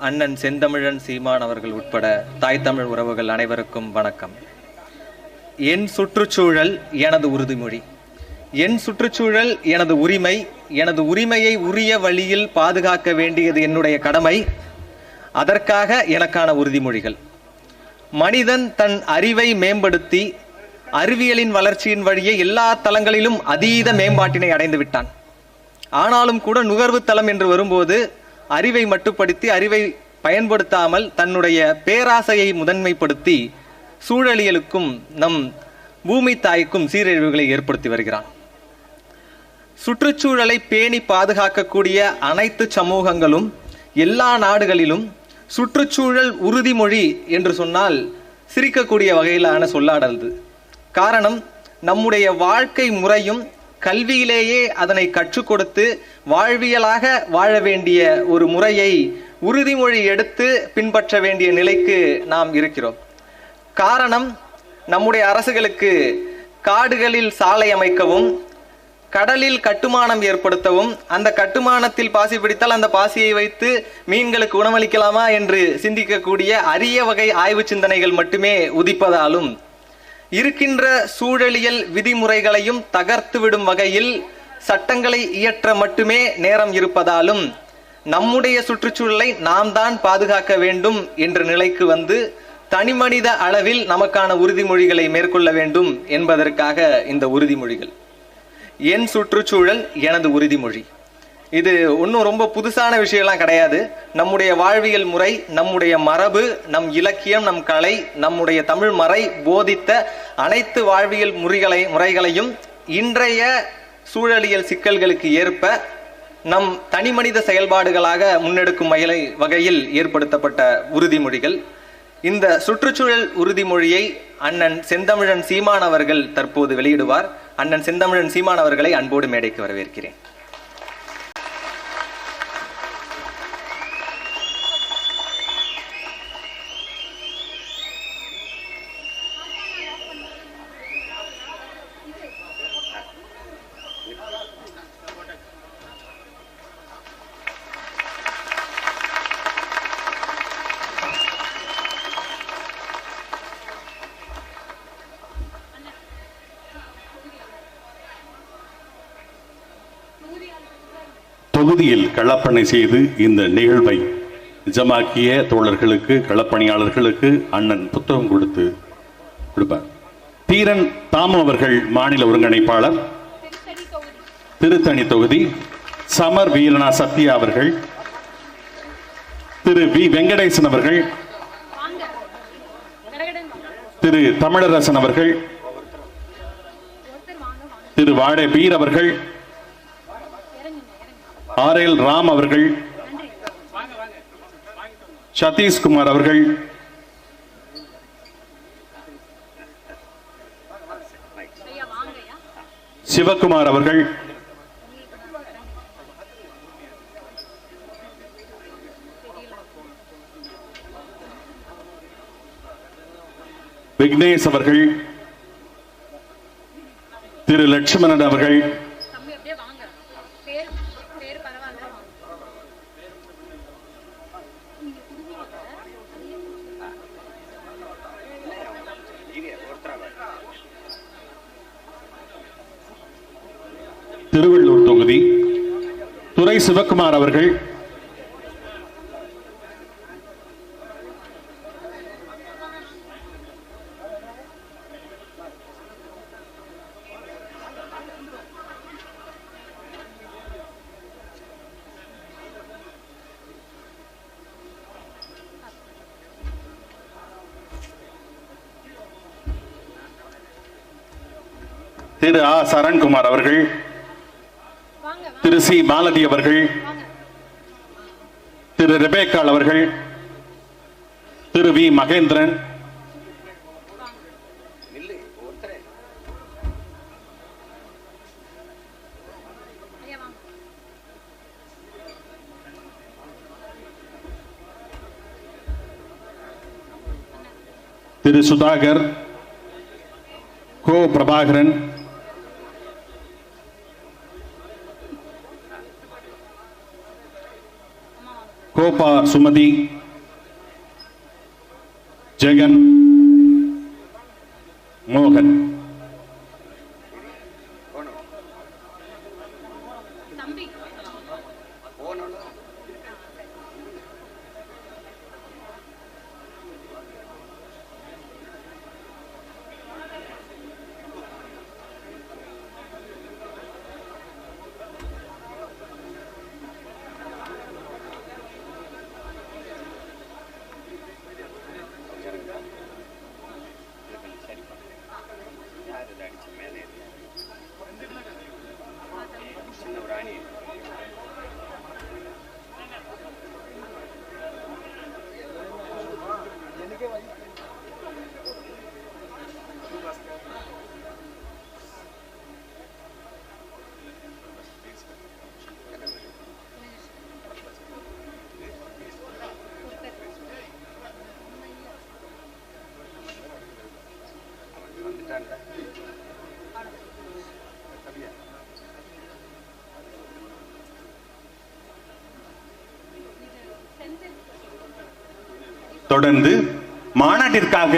அண்ணன் செந்தமிழன் சீமான் அவர்கள் உட்பட தாய் தமிழ் உறவுகள் அனைவருக்கும் வணக்கம். என் சுற்றுச்சூழல் எனது உறுதிமொழி. என் சுற்றுச்சூழல் எனது உரிமை எனது உரிமையை உரிய வழியில் பாதுகாக்க வேண்டியது என்னுடைய கடமை. அதற்காக எனக்கான உறுதிமொழிகள். மனிதன் தன் அறிவை மேம்படுத்தி அறிவியலின் வளர்ச்சியின் வழியே எல்லா தளங்களிலும் அதீத மேம்பாட்டினை அடைந்து விட்டான் ஆனாலும் கூட நுகர்வு தளம் என்று வரும்போது அறிவை மட்டுப்படுத்தி அறிவை பயன்படுத்தாமல் தன்னுடைய பேராசையை முதன்மைப்படுத்தி சூழலியலுக்கும் நம் பூமி தாய்க்கும் சீரழிவுகளை ஏற்படுத்தி வருகிறான். சுற்றுச்சூழலை பேணி பாதுகாக்கக்கூடிய அனைத்து சமூகங்களும் எல்லா நாடுகளிலும் சுற்றுச்சூழல் உறுதிமொழி என்று சொன்னால் சிரிக்கக்கூடிய வகையிலான சொல்லாடல்து. காரணம் நம்முடைய வாழ்க்கை முறையும் கல்வியிலேயே அதனை கற்றுக் கொடுத்து வாழ்வியலாக வாழ வேண்டிய ஒரு முறையை உறுதிமொழி எடுத்து பின்பற்ற வேண்டிய நிலைக்கு நாம் இருக்கிறோம். காரணம் நம்முடைய அரசுகளுக்கு காடுகளில் சாலை அமைக்கவும் கடலில் கட்டுமானம் ஏற்படுத்தவும் அந்த கட்டுமானத்தில் பாசி பிடித்தால் அந்த பாசியை வைத்து மீன்களுக்கு உணவளிக்கலாமா என்று சிந்திக்கக்கூடிய அரிய வகை ஆய்வு சிந்தனைகள் மட்டுமே உதிப்பதாலும் இருக்கின்ற சூழலியல் விதிமுறைகளையும் தகர்த்துவிடும் வகையில் சட்டங்களை இயற்ற மட்டுமே நேரம் இருப்பதாலும் நம்முடைய சுற்றுச்சூழலை நாம் தான் பாதுகாக்க வேண்டும் என்ற நிலைக்கு வந்து தனிமனித அளவில் நமக்கான உறுதிமொழிகளை மேற்கொள்ள வேண்டும் என்பதற்காக இந்த உறுதிமொழிகள். என் சுற்றுச்சூழல் எனது உறுதிமொழி. இது ஒன்றும் ரொம்ப புதுசான விஷயம்லாம் கிடையாது. நம்முடைய வாழ்வியல் முறை நம்முடைய மரபு நம் இலக்கியம் நம் கலை நம்முடைய தமிழ் மறை போதித்த அனைத்து வாழ்வியல் முறைகளை முறைகளையும் இன்றைய சூழலியல் சிக்கல்களுக்கு ஏற்ப நம் தனிமனித செயல்பாடுகளாக முன்னெடுக்கும் வயலை வகையில் ஏற்படுத்தப்பட்ட உறுதிமொழிகள். இந்த சுற்றுச்சூழல் உறுதிமொழியை அண்ணன் செந்தமிழன் சீமான் அவர்கள் தற்போது வெளியிடுவார். அண்ணன் செந்தமிழன் சீமான் அவர்களை அன்போடு மேடைக்கு வரவேற்கிறேன். தொகுதியில் களப்பணி செய்து இந்த நிகழ்வை நிஜமாக்கிய தோழர்களுக்கு களப்பணியாளர்களுக்கு அண்ணன் புத்தகம் கொடுத்து கொடுப்பார். தீரன் தாமு அவர்கள் மாநில ஒருங்கிணைப்பாளர். திருத்தணி தொகுதி. சமர் வீரனா சத்யா அவர்கள். திரு வி வெங்கடேசன் அவர்கள். திரு தமிழரசன் அவர்கள். திரு வாடே பீர் அவர்கள். ஆர் எல் ராம் அவர்கள் சதீஷ்குமார் அவர்கள் சிவகுமார் அவர்கள் விக்னேஷ் அவர்கள் திரு லட்சுமணன் அவர்கள் திருவள்ளூர் தொகுதி. துரை சிவகுமார் அவர்கள். திரு ஆ சரண்குமார் அவர்கள். திரு சி. மாலதி அவர்கள் திரு ரெபேக்கால் அவர்கள் திரு வி. மகேந்திரன் திரு சுதாகர் கோ. பிரபாகரன் கோபா சுமதி ஜெகன் மோகன் Gracias. தொடர்ந்து மாநாட்டிற்காக